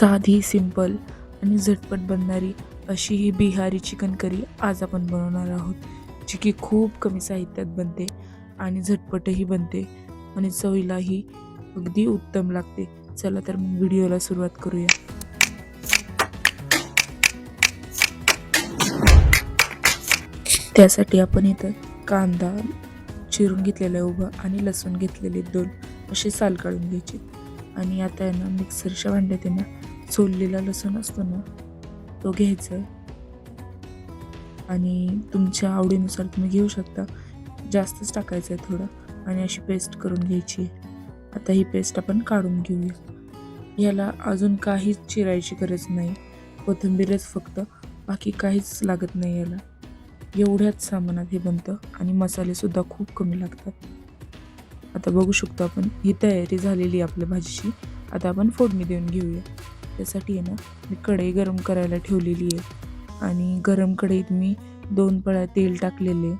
साधी सिंपल आणि झटपट बनणारी अशी ही बिहारी चिकन करी आज आपण बनवणार आहोत जी की खूप कमी साहित्यात बनते आणि झटपटही बनते आणि चवीलाही अगदी उत्तम लागते. चला तर मग व्हिडिओला सुरुवात करूया. त्यासाठी आपण इथं कांदा चिरून घेतलेला आहे उभा आणि लसूण घेतलेले दोन असे साल काढून घ्यायचे. आणि आता यांना मिक्सरच्या भांड्यात यांना सोललेला लसूण असतो ना तो घ्यायचा आहे. आणि तुमच्या आवडीनुसार तुम्ही घेऊ शकता. जास्तच टाकायचं आहे थोडं आणि अशी पेस्ट करून घ्यायची आहे. आता ही पेस्ट आपण काढून घेऊया. याला अजून काहीच चिरायची गरज नाही. कोथिंबीरच फक्त. बाकी काहीच लागत नाही याला. एवढ्याच सामानात हे बनतं आणि मसालेसुद्धा खूप कमी लागतात. आता बघू शकतो आपण. ही तयारी झालेली आहे आपल्या भाजीची. आता आपण फोडणी देऊन घेऊया. त्यासाठी आहे ना मी कढई गरम करायला ठेवलेली आहे. आणि गरम कढईत मी दोन पळ्या तेल टाकलेले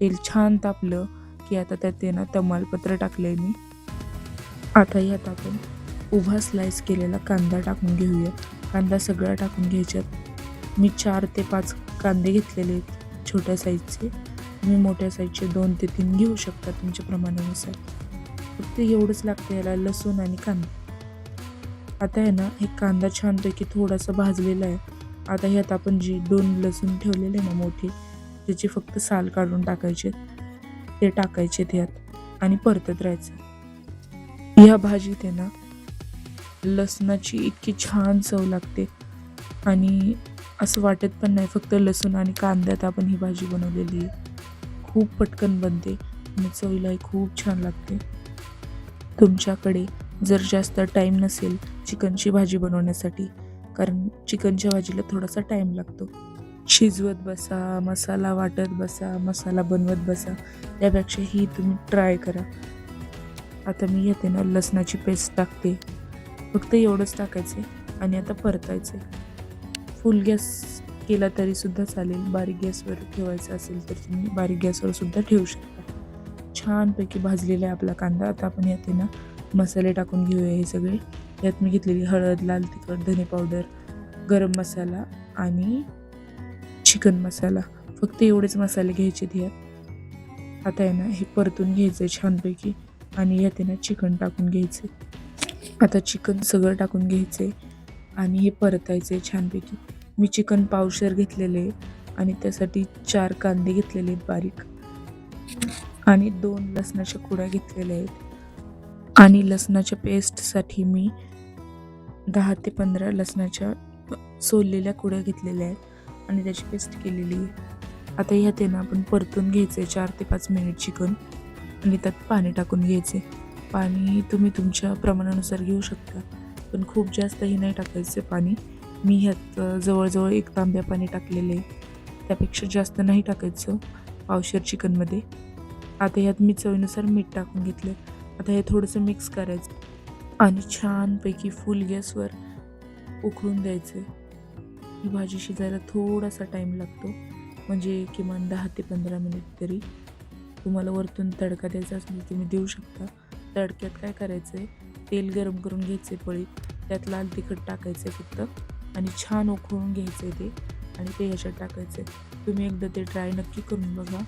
तेल छान तापलं की आता त्यात आहे ना तमालपत्र टाकलंय मी. आता यात आपण उभा स्लाइस केलेला कांदा टाकून घेऊया. कांदा सगळा टाकून घ्यायच्यात. मी चार ते पाच कांदे घेतलेले आहेत छोट्या साईजचे तुम्ही मोठ्या साईजचे दोन ते तीन घेऊ शकता तुमच्या प्रमाणानुसार. फक्त एवढंच लागतं याला लसूण आणि कांदा. आता आहे ना हे कांदा छानपैकी थोडासा भाजलेला आहे. आता ह्यात आपण जी दोन लसूण ठेवलेले ना मोठे त्याची फक्त साल काढून टाकायचे ते टाकायचे ह्यात आणि परतत राहायचं. ह्या भाजीत आहे ना लसणाची इतकी छान चव लागते. आणि असं वाटत पण नाही फक्त लसूण आणि कांद्यात आपण ही भाजी बनवलेली आहे. खूप पटकन बनते आणि चवीलाही खूप छान लागते. तुमच्याकडे जर जास्त टाईम नसेल चिकनची भाजी बनवण्यासाठी कारण चिकनच्या भाजीला थोडासा टाईम लागतो. शिजवत बसा मसाला वाटत बसा मसाला बनवत बसा त्यापेक्षा ही तुम्ही ट्राय करा. आता मी येते ना लसणाची पेस्ट टाकते. फक्त एवढंच टाकायचे आणि आता परतायचे फुल गॅस केला तरी सुद्धा चालेल. बारीक गॅसवर ठेवायचं असेल तर तुम्ही बारीक गॅसवर सुद्धा ठेवू शकता. छानपैकी भाजलेला आहे आपला कांदा. आता आपण येते ना मसाले टाकून घेऊया हे सगळे. यात मी घेतलेली हळद लाल तिखट धने पावडर गरम मसाला आणि चिकन मसाला. फक्त एवढेच मसाले घ्यायचे यात. आता आहे ना हे परतून घ्यायचं आहे छानपैकी आणि यात आहे ना चिकन टाकून घ्यायचे आता चिकन सगळं टाकून घ्यायचे आणि हे परतायचं आहे छानपैकी. मी चिकन पावशर घेतलेले आणि त्यासाठी चार कांदे घेतलेले आहेत बारीक. आणि दोन लसणाच्या कुड्या घेतलेल्या आहेत. आणि लसणाच्या पेस्टसाठी मी दहा ते पंधरा लसणाच्या सोललेल्या कुड्या घेतलेल्या आहेत आणि त्याची पेस्ट केलेली आहे. आता ह्यात आहे ना आपण परतून घ्यायचे चार ते पाच मिनिट चिकन आणि त्यात पाणी टाकून घ्यायचे पाणी तुम्ही तुमच्या प्रमाणानुसार घेऊ शकता पण खूप जास्तही नाही टाकायचं पाणी. मी ह्यात जवळजवळ एक तांब्या पाणी टाकलेले आहे. त्यापेक्षा जास्त नाही टाकायचं पावशर चिकनमध्ये. आता ह्यात मी चवीनुसार मीठ टाकून घेतलं. आता हे थोडंसं मिक्स करायचं. आणि छानपैकी फुल गॅसवर उकळून द्यायचं. ही भाजी शिजायला थोडासा टाईम लागतो. म्हणजे किमान दहा ते पंधरा मिनिट तरी. तुम्हाला वरतून तडका द्यायचा असेल तर तुम्ही देऊ शकता. तडक्यात काय करायचं आहे तेल गरम करून घ्यायचे पळीत. त्यात लाल तिखट टाकायचं आहे फक्त. आणि छान उकळून घ्यायचं आहे ते. आणि ते ह्याच्यात टाकायचं आहे तुम्ही एकदा ते ट्राय नक्की करून बघा.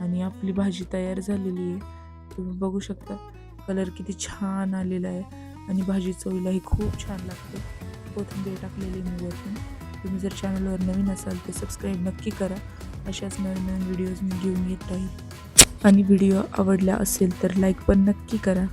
आणि आपली भाजी तयार झालेली आहे. तुम्ही बघू शकता. कलर किती छान आलेला आहे. आणि भाजी चवीलाही खूप छान लागते कोथिंबीर टाकलेली मी वरतून. तुम्ही जर चॅनलवर नवीन असाल तर सबस्क्राईब नक्की करा. अशाच नवीन नवीन व्हिडिओज मी घेऊन येत राहील आणि व्हिडिओ आवडला असेल तर लाईक पण नक्की करा.